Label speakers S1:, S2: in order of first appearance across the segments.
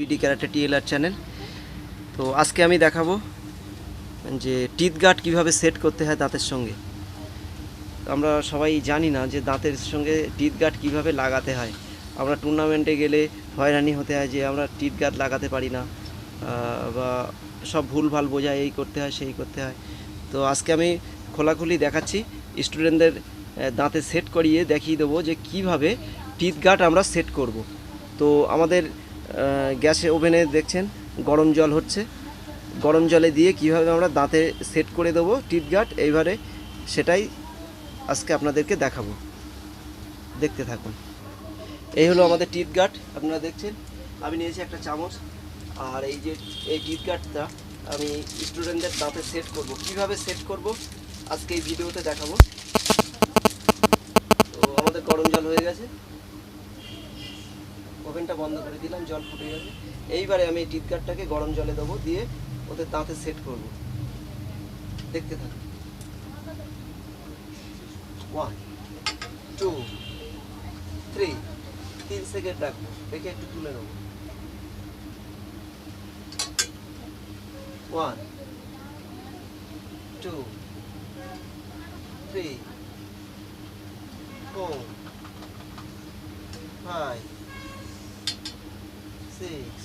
S1: BD karate TLR channel তো আজকে আমি দেখাবো যে টিথ গার্ড কীভাবে সেট করতে হয় দাঁতের সঙ্গে। আমরা সবাই জানি না যে দাঁতের সঙ্গে টিথ গার্ড কীভাবে লাগাতে হয়। আমরা টুর্নামেন্টে গেলে হয়রানি হতে হয় যে আমরা টিথ গার্ড লাগাতে পারি না বা সব ভুলভাল বোঝায় এই করতে হয়, সেই করতে হয়। তো আজকে আমি খোলাখুলি দেখাচ্ছি স্টুডেন্টদের দাঁতে সেট করিয়ে দেখিয়ে দেবো যে কীভাবে টিথ গার্ড আমরা সেট করব। তো আমাদের গ্যাসে ওভেনে দেখছেন গরম জল হচ্ছে। গরম জলে দিয়ে কীভাবে আমরা দাঁতে সেট করে দেবো গার্ড, এইবারে সেটাই আজকে আপনাদেরকে দেখাবো। দেখতে থাকুন। এই হলো আমাদের গার্ড, আপনারা দেখছেন। আমি নিয়েছি একটা চামচ, আর এই যে এই টিথ গার্ডটা আমি স্টুডেন্টদের দাঁতে সেট করব। কীভাবে সেট করব আজকে এই ভিডিওতে দেখাবো। তো আমাদের গরম জল হয়ে গেছে। ওভেনটা বন্ধ করে দিলাম, জল ফুটে গেছে। এইবারে আমি গার্ডটাকে গরম জলে দেবো, দিয়ে ওদের দাঁতে সেট করব। দেখতে থাকুন ওয়ান টু থ্রি তিন সেকেন্ড রাখব। রেখে একটু তুলে নেব। One two three four five six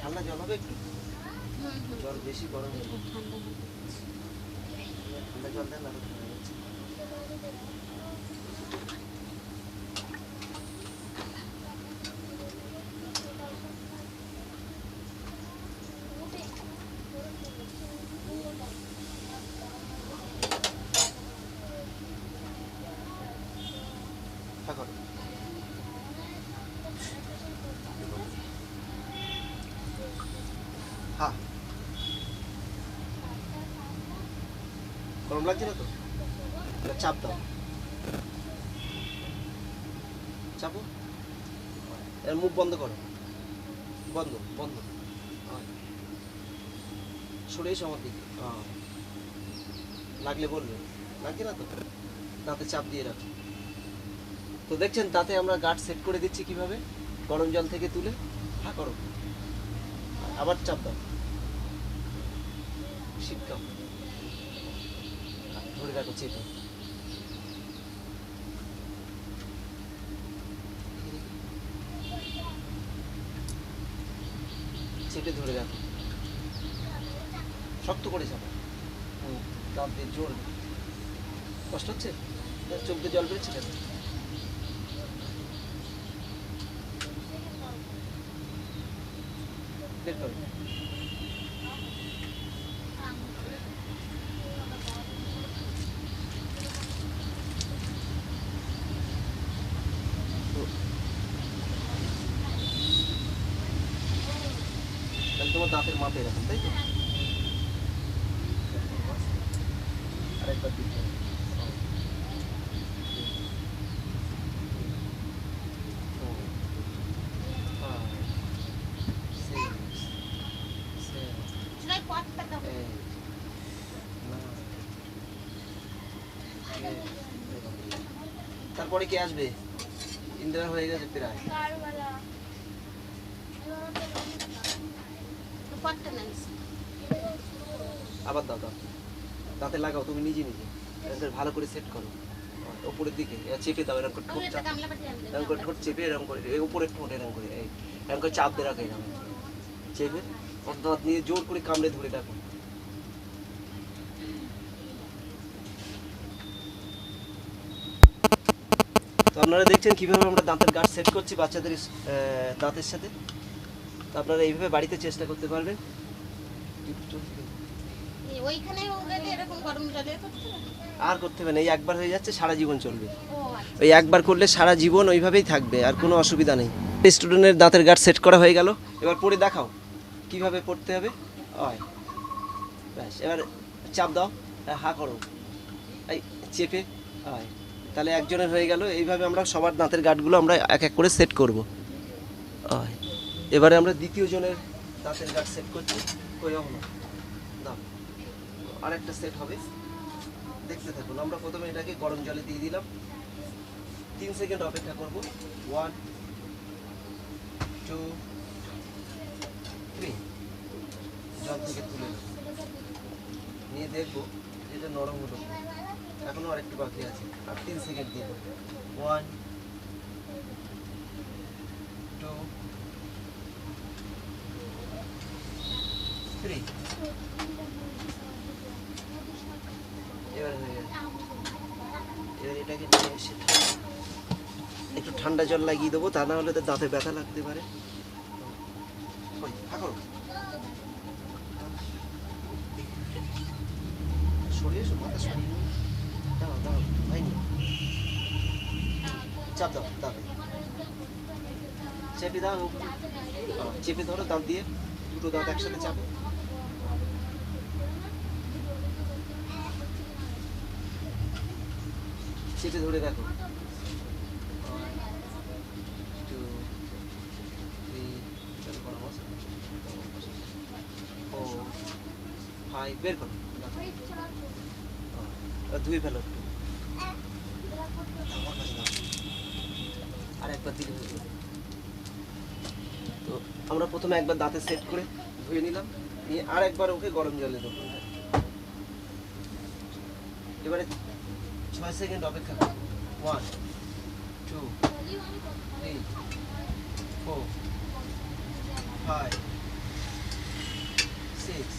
S1: ঠান্ডা জল হবে একটু? জল বেশি গরম যাবে। ঠান্ডা জল দেন না তো ঠান্ডা হয়ে। গরম লাগছে না তো? চাপ দাও। চাপো। এর মুখ বন্ধ করো। বন্ধ বন্ধ। সরে এসো আমার দিকে। হ্যাঁ। লাগলে বলবে। লাগছে না তো? দাঁতে চাপ দিয়ে রাখো। তো দেখছেন, তাতে আমরা গার্ড সেট করে দিচ্ছি কীভাবে? গরম জল থেকে তুলে। হা, করো। আবার চাপ দাও। শীতকাল ধরে রাখো, চেপে। চেপে ধরে রাখো। শক্ত করে চাপো। দাঁত দিয়ে জোর। কষ্ট হচ্ছে? চোখ দিয়ে জল বেরোচ্ছে কেন? বের করো তাহলে তোমার দাঁতের মাপে এরকম তাই তো আরেকবার দিতে হবে। Four, five, six, seven, eight, nine, ten, তারপরে কে আসবে? ইন্দিরা হয়ে গেছে প্রায়। আবার দাও দাও। দাঁতে লাগাও, তুমি নিজে নিজে। ভালো করে সেট করো। ওপরের দিকে চেপে দাও, এরকম ঠোঁট চাপ এরকম করে ঠোঁট চেপে এরকম করে উপরের ঠোঁট এরকম করে এরকম করে চাপ দিয়ে রাখো এরকম। চেপে দাঁত নিয়ে জোর করে কামড়ে ধরে রাখো। তো আপনারা দেখছেন কীভাবে আমরা দাঁতের গার্ড সেট করছি বাচ্চাদের দাঁতের সাথে। তো আপনারা এইভাবে বাড়িতে চেষ্টা করতে পারবেন? আর করতে হবে না এই একবার হয়ে যাচ্ছে সারা জীবন চলবে।
S2: আচ্ছা।
S1: ওই একবার করলে সারা জীবন ওইভাবেই থাকবে আর কোনো অসুবিধা নেই। স্টুডেন্টের দাঁতের গার্ড সেট করা হয়ে গেল। এবার পড়ে দেখাও কীভাবে পড়তে হবে। হয় ব্যাস এবার চাপ দাও হ্যাঁ, হা করো। এই চেপে হয় তাহলে একজনের হয়ে গেল। এইভাবে আমরা সবার দাঁতের গার্ডগুলো আমরা এক এক করে সেট করব। এবারে আমরা দ্বিতীয় জনের দাঁতের গাছ সেট করছি। কই হলো দাও। আরেকটা সেট হবে। দেখতে থাকুন, আমরা প্রথমে এটাকে গরম জলে দিয়ে দিলাম। তিন সেকেন্ড অপেক্ষা করব। ওয়ান টু থ্রি জল থেকে তুলে নিয়ে দেখব যেটা নরম হলো। এখনও আরেকটু বাকি আছে। আর তিন সেকেন্ড দিয়ে ওয়ান টু থ্রি হয়ে গেছে এবার এটাকে নিয়ে এসে একটু ঠান্ডা জল লাগিয়ে দেবো, তা না হলে তো দাঁতে ব্যথা লাগতে পারে। সরিয়ে মাথা নিও। দাঁড়াও, দাঁড়াও, হয়নি। চাপ দাও দাঁতে চেপে দাও চেপে ধরো দাঁত দিয়ে দুটো দাঁত একসাথে চাপো চেপে ধরে। Four, বের করো ধুয়ে ফেলো। আর একবার দিলে তো আমরা প্রথমে একবার দাঁতে সেট করে ধুয়ে নিলাম। নিয়ে আর একবার ওকে গরম জলে দেবো। এবারে ছয় সেকেন্ড অপেক্ষা one two three four five six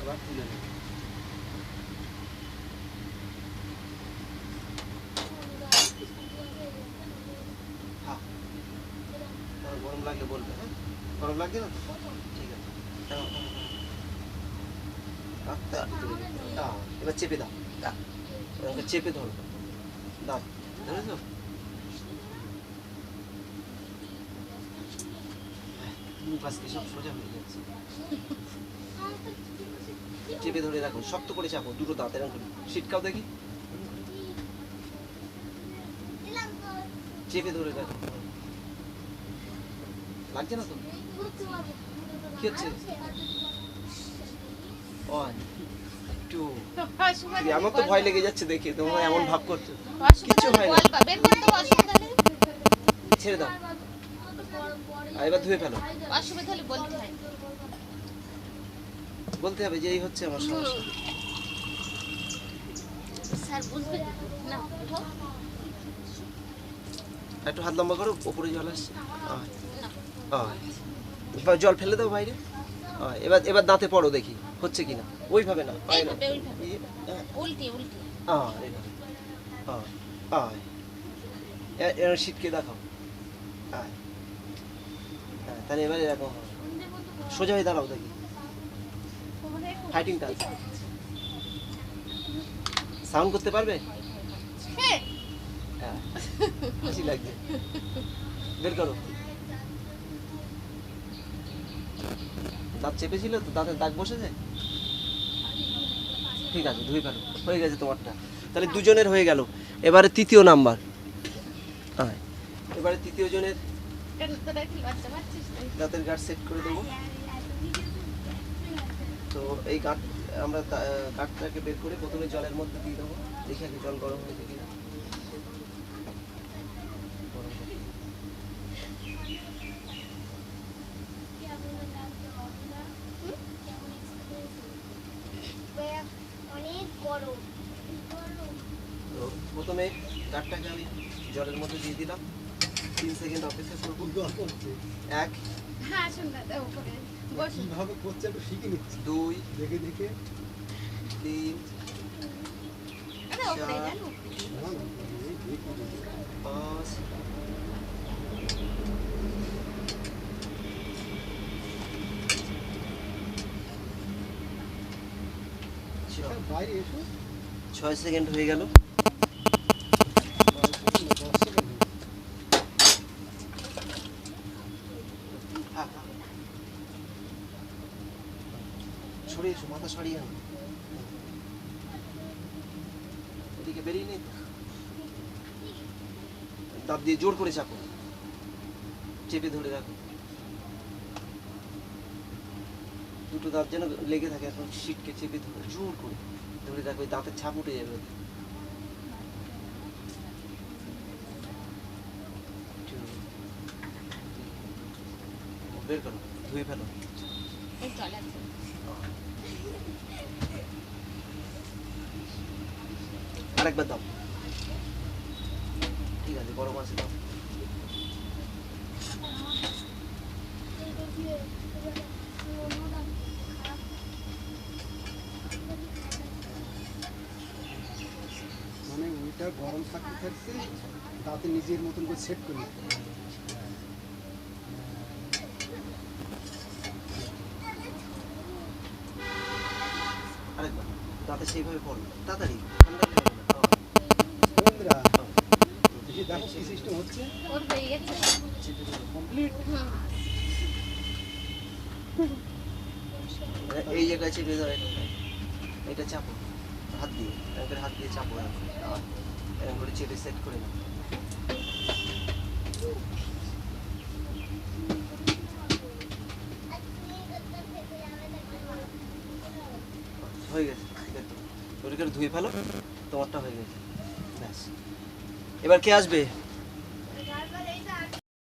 S1: আবার তুলে নেব হ্যাঁ তোমার গরম লাগলে বলবে হ্যাঁ গরম লাগছে না? ঠিক আছে। এবার চেপে দাও। চেপে ধরো। দাও। সব সোজা হয়ে যাচ্ছে। চেপে ধরে রাখো, শক্ত করে চাপো, দুটো দাঁত, এরকম সিটকাও দেখি। চেপে ধরে রাখো। লাগছে না তো? কি হচ্ছে? ওয়ান টু আমার তো ভয় লেগে যাচ্ছে দেখে তোমরা এমন ভাব করছ। কিচ্ছু হয় না। ছেড়ে দাও। এবার ধুয়ে ফেলো।
S2: বলতে
S1: হবে যে এই হচ্ছে আমার সমস্যা। একটু হাত লম্বা করো ওপরে জল আসছে। জল ফেলে দাও বাইরে। এবার এবার দাঁতে পড়ো দেখি হচ্ছে কিনা। ওইভাবে না না।
S2: ওইভাবে।
S1: আয়। এ- এবার শীতকে দেখাও। হ্যাঁ তাহলে এবার এরকম। সোজা হয়ে দাঁড়াও দেখি। ফাইটিং টাচ সাউন্ড করতে পারবে?
S2: হ্যাঁ।
S1: হ্যাঁ। হাসি লাগছে বের করো। দাঁত চেপেছিল তো দাঁতের দাগ বসেছে? ঠিক আছে, ধুয়ে ফেলো। হয়ে গেছে তোমারটা। তাহলে দুজনের হয়ে গেল। এবারে তৃতীয় নাম্বার। এবারে তৃতীয় জনের? দাঁতের গাঁট সেট করে দেবো। তো এই গাঁট, আমরা গাঁটটাকে বের করে প্রথমে জলের মধ্যে দিয়ে দেবো। দেখি জল গরম হয়েছে কিনা গরম হয়েছে।
S3: অনেক গরম
S1: তো প্রথমে আমি জলের মধ্যে দিয়ে দিলাম। তিন সেকেন্ড অপেক্ষা করব। এক
S2: হ্যাঁ
S4: কীভাবে করছে একটু শিখে নিচ্ছি।
S1: দুই
S4: দেখে দেখে।
S1: তিন চার। পাঁচ ছয়।
S4: বাইরে এসো।
S1: ছয় সেকেন্ড হয়ে গেল
S4: বাইরে এসো, না, দশ সেকেন্ড হয়ে গেছে।
S1: সরিয়ে এসো মাথা সরিয়ে আনো এদিকে বেরিয়ে নেই দাঁত দিয়ে জোর করে চাপো। চেপে ধরে রাখো। দুটো দাঁত যেন লেগে থাকে, এখন সিটকে চেপে ধরে, জোর করে ধরে রাখো, ওই দাঁতের ছাপ উঠে যাবে। বের করো, ধুয়ে ফেলো
S2: এই জল আছে
S1: আরেকবার দাও। ঠিক আছে গরম আছে দাও।
S4: মানে ওইটা গরম থাকতে থাকতে দাঁতে নিজের মতন করে সেট করে
S1: আরেকবার দাঁতে সেইভাবে পড়ো তাড়াতাড়ি। ঠান্ডা লেগে যাবে। হ্যাঁ,
S4: বন্ধুরা,
S1: হ্যাঁ। এই জায়গায় চেপে ধরো এটা। চাপো, হাত দিয়ে এরকম করে হাত দিয়ে চাপো এরকম করে। চেপে সেট করে নাও হয়ে গেছে দেখো ওটা ধুয়ে ফেলো, তোমারটা হয়ে গেছে, ব্যাস এবার কে আসবে?